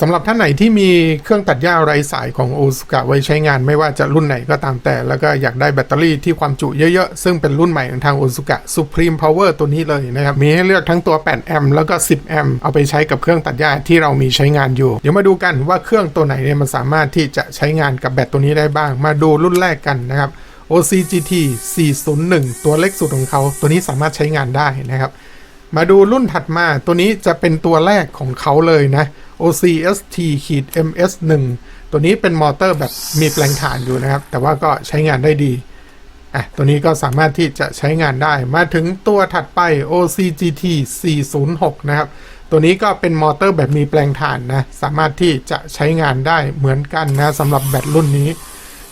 สำหรับท่านไหนที่มีเครื่องตัดหญ้าไร้สายของโอซุกะไว้ใช้งานไม่ว่าจะรุ่นไหนก็ตามแต่ แล้วก็อยากได้แบตเตอรี่ที่ความจุเยอะๆ ซึ่งเป็นรุ่นใหม่ของทางโอซุกะ Supreme Power ตัวนี้เลยนะครับ มีให้เลือกทั้งตัว 8 แอมป์แล้วก็ 10 แอมป์เอาไปใช้กับเครื่องตัดหญ้าที่เรามีใช้งานอยู่ เดี๋ยวมาดูกันว่าเครื่องตัวไหนเนี่ยมันสามารถที่จะใช้งานกับแบตตัวนี้ได้บ้าง มาดูรุ่นแรกกันนะครับ OCGT 401 ตัวเล็กสุดของเขา ตัวนี้สามารถใช้งานได้นะครับมาดูรุ่นถัดมาตัวนี้จะเป็นตัวแรกของเขาเลยนะ OCST MS1 ตัวนี้เป็นมอเตอร์แบบมีแปลงถ่านอยู่นะครับ แต่ว่าก็ใช้งานได้ดีอะตัวนี้ก็สามารถที่จะใช้งานได้ มาถึงตัวถัดไป OCGT 406 นะครับ ตัวนี้ก็เป็นมอเตอร์แบบมีแปลงถ่านนะ สามารถที่จะใช้งานได้เหมือนกันนะสำหรับแบตรุ่นนี้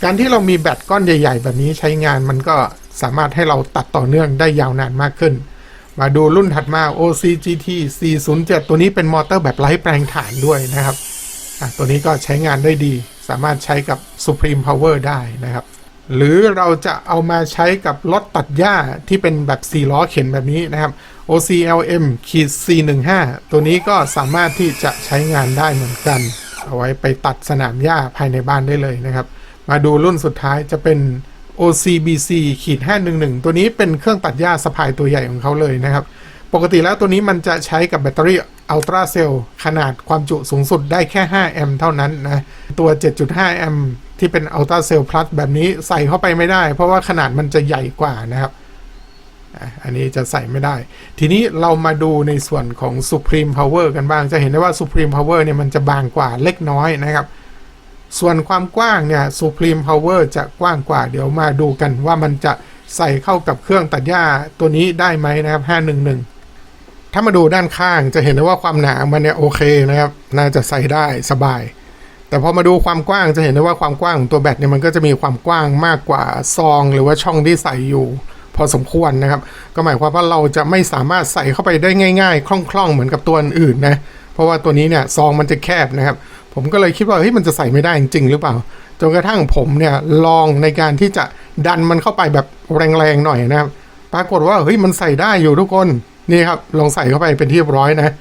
การที่เรามีแบตก้อนใหญ่ ๆ แบบนี้ใช้งานมันก็สามารถให้เราตัดต่อเนื่องได้ยาวนานมากขึ้น มาดูรุ่นถัดมา OCGT 407 ตัวนี้เป็นมอเตอร์แบบไร้แปลงถ่านด้วยนะครับ ตัวนี้ก็ใช้งานได้ดี สามารถใช้กับ Supreme Power ได้นะครับ หรือเราจะเอามาใช้กับรถตัดหญ้าที่เป็นแบบ 4 ล้อเข็นแบบนี้นะครับ OCLM ขีด415 ตัวนี้ก็สามารถที่จะใช้งานได้เหมือนกัน เอาไว้ไปตัดสนามหญ้าภายในบ้านได้เลยนะครับ มาดูรุ่นสุดท้ายจะเป็น OCBC ขีด511 ตัวนี้เป็นเครื่องตัดหญ้าสะพายตัวใหญ่ของเขาเลยนะครับ ปกติแล้วตัวนี้มันจะใช้กับแบตเตอรี่อัลตราเซลล์ขนาดความจุสูงสุดได้แค่ 5 แอมป์เท่านั้นนะ ตัว 7.5 แอมป์ที่เป็นอัลตราเซลล์พลัสแบบนี้ใส่เข้าไปไม่ได้ เพราะว่าขนาดมันจะใหญ่กว่านะครับ อันนี้จะใส่ไม่ได้ ทีนี้เรามาดูในส่วนของ Supreme Power กันบ้าง จะเห็นได้ว่า Supreme Power เนี่ยมันจะบางกว่าเล็กน้อยนะครับ ส่วนความกว้างเนี่ย Supreme Power จะกว้างกว่า เดี๋ยวมาดูกันว่ามันจะใส่เข้ากับเครื่องตัดหญ้าตัวนี้ได้ไหมนะครับ 511 ถ้ามาดูด้านข้างจะเห็นได้ว่าความหนามันเนี่ยโอเคนะครับ น่าจะใส่ได้สบาย แต่พอมาดูความกว้างจะเห็นได้ว่าความกว้างของตัวแบตเนี่ยมันก็จะมีความกว้างมากกว่าซอง หรือว่าช่องที่ใส่อยู่พอสมควรนะครับ ก็หมายความว่าเราจะไม่สามารถใส่เข้าไปได้ง่าย ๆ คล่องๆ เหมือนกับตัวอื่นนะ เพราะว่าตัวนี้เนี่ยซองมันจะแคบนะครับ ผมก็เลยคิดว่าเฮ้ยมันจะใส่ไม่ได้จริงหรือเปล่า จนกระทั่งผมเนี่ยลองในการที่จะดันมันเข้าไปแบบแรงๆหน่อยนะครับ ปรากฏว่าเฮ้ยมันใส่ได้อยู่ทุกคนนี่ครับลองใส่เข้าไปเป็นที่เรียบร้อยนะ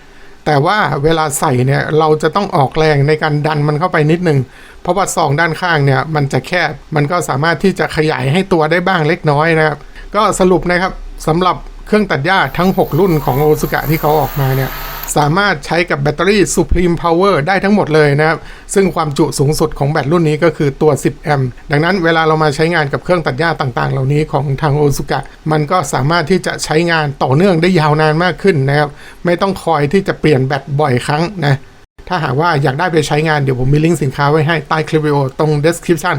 แต่ว่าเวลาใส่เนี่ยเราจะต้องออกแรงในการดันมันเข้าไปนิดนึง เพราะว่าซองด้านข้างเนี่ยมันจะแคบ มันก็สามารถที่จะขยายให้ตัวได้บ้างเล็กน้อยนะครับ ก็สรุปนะครับสำหรับเครื่องตัดหญ้าทั้ง 6 รุ่นของโอซุกะที่เขาออกมาเนี่ย สามารถใช้กับแบตเตอรี่ Supreme Power ได้ทั้งหมดเลยนะครับ ซึ่งความจุสูงสุดของแบตรุ่นนี้ก็คือตัว 10 แอมป์ ดังนั้นเวลาเรามาใช้งานกับเครื่องตัดหญ้าต่างๆ เหล่านี้ของทางโอซุกะ มันก็สามารถที่จะใช้งานต่อเนื่องได้ยาวนานมากขึ้นนะครับ ไม่ต้องคอยที่จะเปลี่ยนแบตบ่อยครั้งนะถ้าหากว่าอยากได้ไปใช้งานเดี๋ยวผมมีลิงก์สินค้าไว้ให้ใต้คลิปวิดีโอตรง description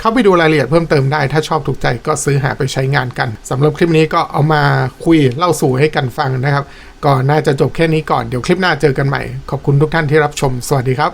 เข้าไปดูรายละเอียดเพิ่มเติมได้ ถ้าชอบถูกใจก็ซื้อหาไปใช้งานกันสำหรับคลิปนี้ก็เอามาคุยเล่าสู่ให้กันฟังนะครับ ก็น่าจะจบแค่นี้ก่อนเดี๋ยวคลิปหน้าเจอกันใหม่ ขอบคุณทุกท่านที่รับชม สวัสดีครับ